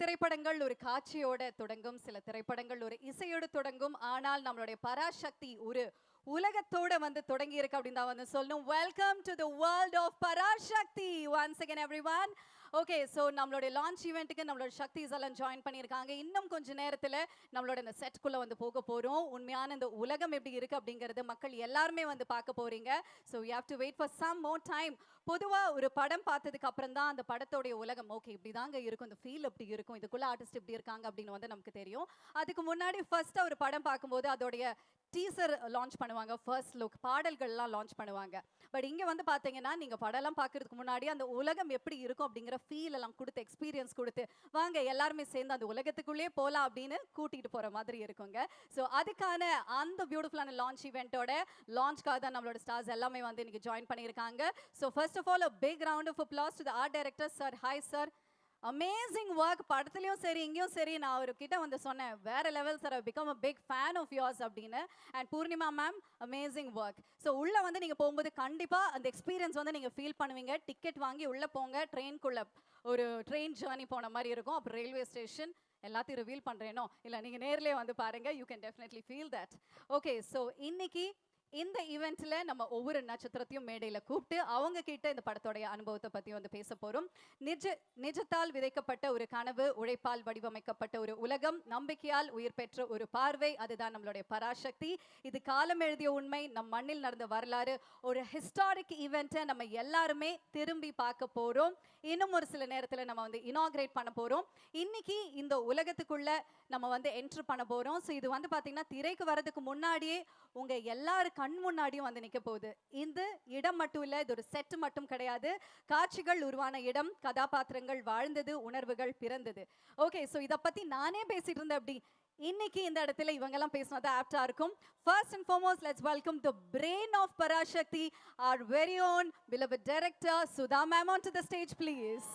திரைப்படங்கள் ஒரு காட்சியோட தொடங்கும் சில திரைப்படங்கள் ஒரு இசையோடு தொடங்கும். ஆனால் நம்மளுடைய பராசக்தி ஒரு உலகத்தோட வந்து தொடங்கி இருக்கு அப்படின்னு தான் வந்து சொல்லணும். Welcome to the world of Parasakthi. Once again everyone okay so நம்மளுடைய லான்ச் ஈவெண்ட்டுக்கு நம்மளோட சக்திஸ் எல்லாம் ஜாயின் பண்ணியிருக்காங்க. இன்னும் கொஞ்ச நேரத்தில் நம்மளோட இந்த செட்குள்ளே வந்து போக போகிறோம் உண்மையான இந்த உலகம் எப்படி இருக்கு அப்படிங்கிறது மக்கள் எல்லாருமே வந்து பார்க்க போறீங்க. So you have to wait for some more time பொதுவாக ஒரு படம் பார்த்ததுக்கு அப்புறம் தான் அந்த படத்தோடைய உலகம் ஓகே இப்படி தாங்க இருக்கும். இந்த ஃபீல் எப்படி இருக்கும்? இதுக்குள்ள ஆர்டிஸ்ட் இப்படி இருக்காங்க அப்படின்னு வந்து நமக்கு தெரியும். அதுக்கு முன்னாடி ஃபர்ஸ்ட் ஒரு படம் பார்க்கும்போது அதோடைய டீசர் லான்ச் பண்ணுவாங்க ஃபர்ஸ்ட் லுக் பாடல்கள்லாம் லான்ச் பண்ணுவாங்க. பட் இங்கே வந்து பார்த்தீங்கன்னா நீங்கள் படம்லாம் பார்க்குறதுக்கு முன்னாடி அந்த உலகம் எப்படி இருக்கும் அப்படிங்கிற ஃபீல் எல்லாம் கொடுத்து எக்ஸ்பீரியன்ஸ் கொடுத்து வாங்க எல்லாருமே சேர்ந்து அந்த உலகத்துக்குள்ளே போகலாம் அப்படின்னு கூட்டிகிட்டு போகிற மாதிரி இருக்குங்க. ஸோ அதுக்கான அந்த பியூட்டிஃபுல்லான லான்ச் ஈவெண்ட்டோட லான்ச்காக தான் நம்மளோட ஸ்டார்ஸ் எல்லாமே வந்து இன்னைக்கு ஜாயின் பண்ணியிருக்காங்க. So first of all big round of applause to the art director sir hi sir amazing work படத்துலையும் சரி இங்கேயும் சரி நான் அவர்கிட்ட வந்து சொன்னேன் வேற level sir become a big fan of yours அப்படின்னு. And Poornima ma'am amazing work so உள்ள வந்து நீங்க போகும்போது கண்டிப்பா அந்த எக்ஸ்பீரியன்ஸ் வந்து நீங்க ஃபீல் பண்ணுவீங்க. டிக்கெட் வாங்கி உள்ள போங்க. ட்ரெயின்குள்ள ஒரு ட்ரெயின் ஜேர்னி போன மாதிரி இருக்கும். அப்புறம் ரயில்வே ஸ்டேஷன் எல்லாத்தையும் ரிவீல் பண்றேனோ? இல்ல நீங்க நேர்லயே வந்து பாருங்க. You can definitely feel that okay so இன்னைக்கு இந்த ஈவெண்ட்ல நம்ம ஒவ்வொரு நட்சத்திரத்தையும் மேடையில கூப்பிட்டு அவங்க கிட்ட இந்த படத்தோடைய அனுபவத்தை பத்தி வந்து பேச போறோம். நிஜ நிஜத்தால் விதைக்கப்பட்ட ஒரு கனவு உழைப்பால் வடிவமைக்கப்பட்ட ஒரு உலகம் நம்பிக்கையால் உயிர் பெற்ற ஒரு பார்வை அதுதான் நம்மளுடைய பராசக்தி. இது காலம் எழுதிய உண்மை நம் மண்ணில் நடந்த வரலாறு. ஒரு ஹிஸ்டாரிக் ஈவெண்ட்டை நம்ம எல்லாருமே திரும்பி பார்க்க போறோம். இன்னும் ஒரு சில நேரத்துல நம்ம வந்து இனாகிரேட் பண்ண போறோம். இன்னைக்கு இந்த உலகத்துக்குள்ள நம்ம வந்து என்ட்ரு பண்ண போறோம். ஸோ இது வந்து பாத்தீங்கன்னா திரைக்கு வரதுக்கு முன்னாடியே உங்க எல்லாருக்கும் கண் முன்னாடியும் வந்து நிக்க போகுது. இந்த இடம் மட்டும் இல்ல இது ஒரு செட் மட்டும் கிடையாது. காட்சிகள் உருவான இடம் கதாபாத்திரங்கள் வாழ்ந்தது உணர்வுகள் பிறந்தது. ஓகே ஸோ இதை பத்தி நானே பேசிட்டு இருந்தேன் அப்படி. இன்னைக்கு இந்த இடத்துல இவங்கெல்லாம் பேசினது ஆப்டா இருக்கும். First and foremost let's welcome the brain of Parasakthi our very own beloved director Sudha ma'am on to the stage please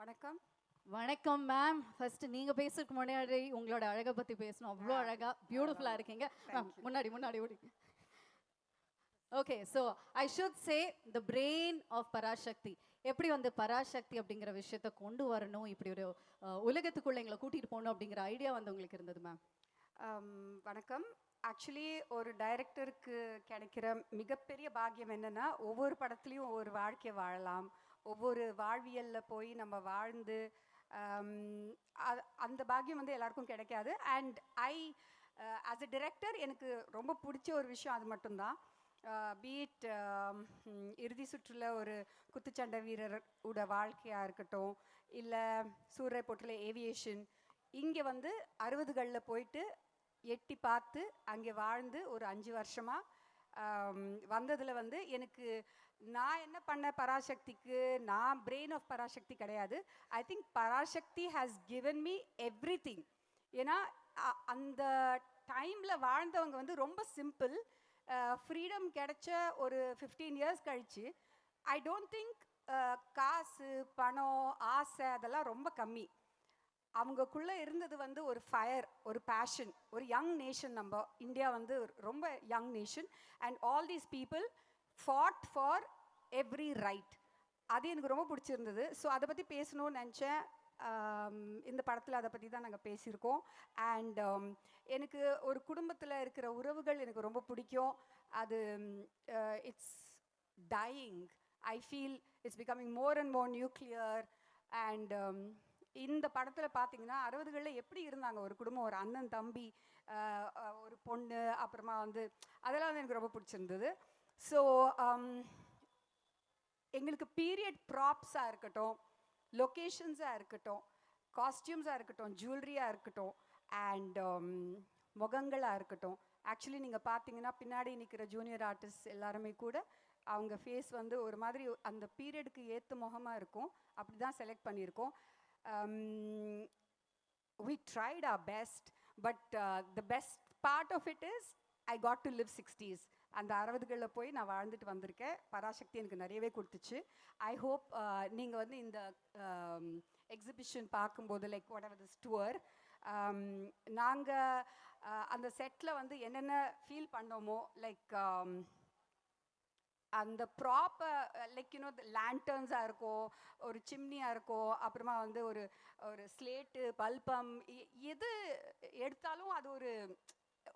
வணக்கம். வணக்கம் மேம் ஃபர்ஸ்ட் நீங்க பேசுறதுக்கு முன்னாடி உங்களோட அழகை பத்தி பேசணும். அவ்வளோ அழகா பியூட்டிஃபுல்லா இருக்கீங்க. முன்னாடி முன்னாடி ஓடி. Okay so I should say the brain of Parasakthi. எப்படி வந்து பராசக்தி அப்படிங்கிற விஷயத்த கொண்டு வரணும்? இப்படி ஒரு உலகத்துக்குள்ள எங்களை கூட்டிட்டு போகணும் அப்படிங்கிற ஐடியா வந்து உங்களுக்கு இருந்தது மேம் ஆம், வணக்கம். ஆக்சுவலி ஒரு டைரக்டருக்கு கிடைக்கிற மிகப்பெரிய பாக்கியம் என்னன்னா ஒவ்வொரு படத்துலையும் ஒவ்வொரு வாழ்க்கையை வாழலாம். ஒவ்வொரு வாழ்வியலில் போய் நம்ம வாழ்ந்து um, அந்த பாக்கியம் வந்து எல்லாருக்கும் கிடைக்காது. And I as a director எனக்கு ரொம்ப பிடிச்ச ஒரு விஷயம் அது மட்டும்தான். Uh, பீட் um, இறுதி சுற்றில் ஒரு குத்துச்சண்டை வீரர் உட வாழ்க்கையாக இருக்கட்டும் இல்லை சூரிய போட்டில் ஏவியேஷன் இங்கே வந்து அறுபதுகளில் போயிட்டு எட்டி பார்த்து அங்கே வாழ்ந்து ஒரு அஞ்சு வருஷமாக வந்ததில் வந்து எனக்கு நான் என்ன பண்ண பராசக்திக்கு நான் பிரெயின் ஆஃப் பராசக்தி கிடையாது. I think Parasakthi has given me everything ஏன்னா அந்த டைமில் வாழ்ந்தவங்க வந்து ரொம்ப சிம்பிள் ஃப்ரீடம் கிடைச்ச ஒரு ஃபிஃப்டீன் இயர்ஸ் கழிச்சு ஐ டோன்ட் திங்க் காசு பணம் ஆசை அதெல்லாம் ரொம்ப கம்மி. அவங்கக்குள்ளே இருந்தது வந்து ஒரு ஃபயர் ஒரு பேஷன் ஒரு யங் நேஷன் நம்ம இந்தியா வந்து ரொம்ப young nation and all these people fought for every right அது எனக்கு ரொம்ப பிடிச்சிருந்தது. ஸோ அதை பற்றி பேசணும்னு நினச்சேன். இந்த படத்தில் அதை பற்றி தான் நாங்கள் பேசியிருக்கோம். அண்ட் எனக்கு ஒரு குடும்பத்தில் இருக்கிற உறவுகள் எனக்கு ரொம்ப பிடிக்கும். அது it's dying I feel it's becoming more and more nuclear and இந்த படத்தில் பார்த்தீங்கன்னா அறுபதுகளில் எப்படி இருந்தாங்க? ஒரு குடும்பம் ஒரு அண்ணன் தம்பி ஒரு பொண்ணு அப்புறமா வந்து அதெல்லாம் வந்து எனக்கு ரொம்ப பிடிச்சிருந்தது. ஸோ um, எங்களுக்கு பீரியட் ப்ராப்ஸாக இருக்கட்டும் லொக்கேஷன்ஸாக இருக்கட்டும் காஸ்டியூம்ஸாக இருக்கட்டும் ஜுவல்லரியாக இருக்கட்டும் அண்ட் um, முகங்களாக இருக்கட்டும். ஆக்சுவலி நீங்கள் பார்த்தீங்கன்னா பின்னாடி நிற்கிற ஜூனியர் ஆர்டிஸ்ட் எல்லாருமே கூட அவங்க ஃபேஸ் வந்து ஒரு மாதிரி அந்த பீரியடுக்கு ஏற்ற முகமாக இருக்கும். அப்படி தான் செலக்ட் பண்ணியிருக்கோம். Um, we tried our best but uh, the best part of it is I got to live sixties அந்த அறுபதுகளில் போய் நான் வாழ்ந்துட்டு வந்திருக்கேன். பராசக்தி எனக்கு நிறையவே கொடுத்துச்சு. ஐ ஹோப் uh, நீங்கள் வந்து இந்த um, எக்ஸிபிஷன் பார்க்கும்போது like what are this tour நாங்கள் அந்த செட்டில் வந்து என்னென்ன ஃபீல் பண்ணோமோ லைக் um, அந்த ப்ராப்பர் லைக் யூனோ லேண்டர்ன்ஸாக இருக்கும் ஒரு சிம்னியாக இருக்கும் அப்புறமா வந்து ஒரு ஒரு ஸ்லேட்டு பல்பம் எது எடுத்தாலும் அது ஒரு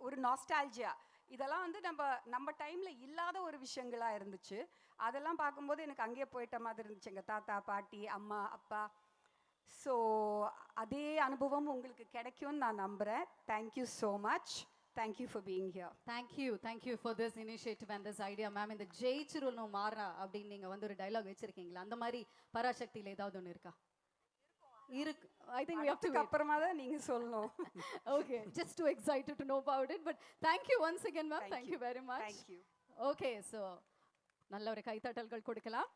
ஒரு நாஸ்டால்ஜியா இதெல்லாம் வந்து நம்ம நம்ம டைமில் இல்லாத ஒரு விஷயங்களாக இருந்துச்சு. அதெல்லாம் பார்க்கும்போது எனக்கு அங்கேயே போயிட்ட மாதிரி இருந்துச்சு. எங்கள் தாத்தா பாட்டி அம்மா அப்பா. ஸோ அதே அனுபவம் உங்களுக்கு கிடைக்கும்னு நான் நம்புகிறேன் thank you so much thank you for being here thank you thank you for this initiative and this idea ma'am இந்த ஜெயிச்சிருணும் மாறா அப்படின்னு நீங்க வந்து ஒரு டைலாக் வச்சிருக்கீங்களா? அந்த மாதிரி பராசக்தியில ஏதாவது ஒன்று இருக்கா? இருக்கு. I think we have to அப்புறமா தான் நீங்கள் சொல்லணும். Okay just to excited to know about it but thank you once again ma'am Thank thank you very much thank you okay so நல்ல ஒரு கைத்தட்டல்கள் கொடுக்கலாம்.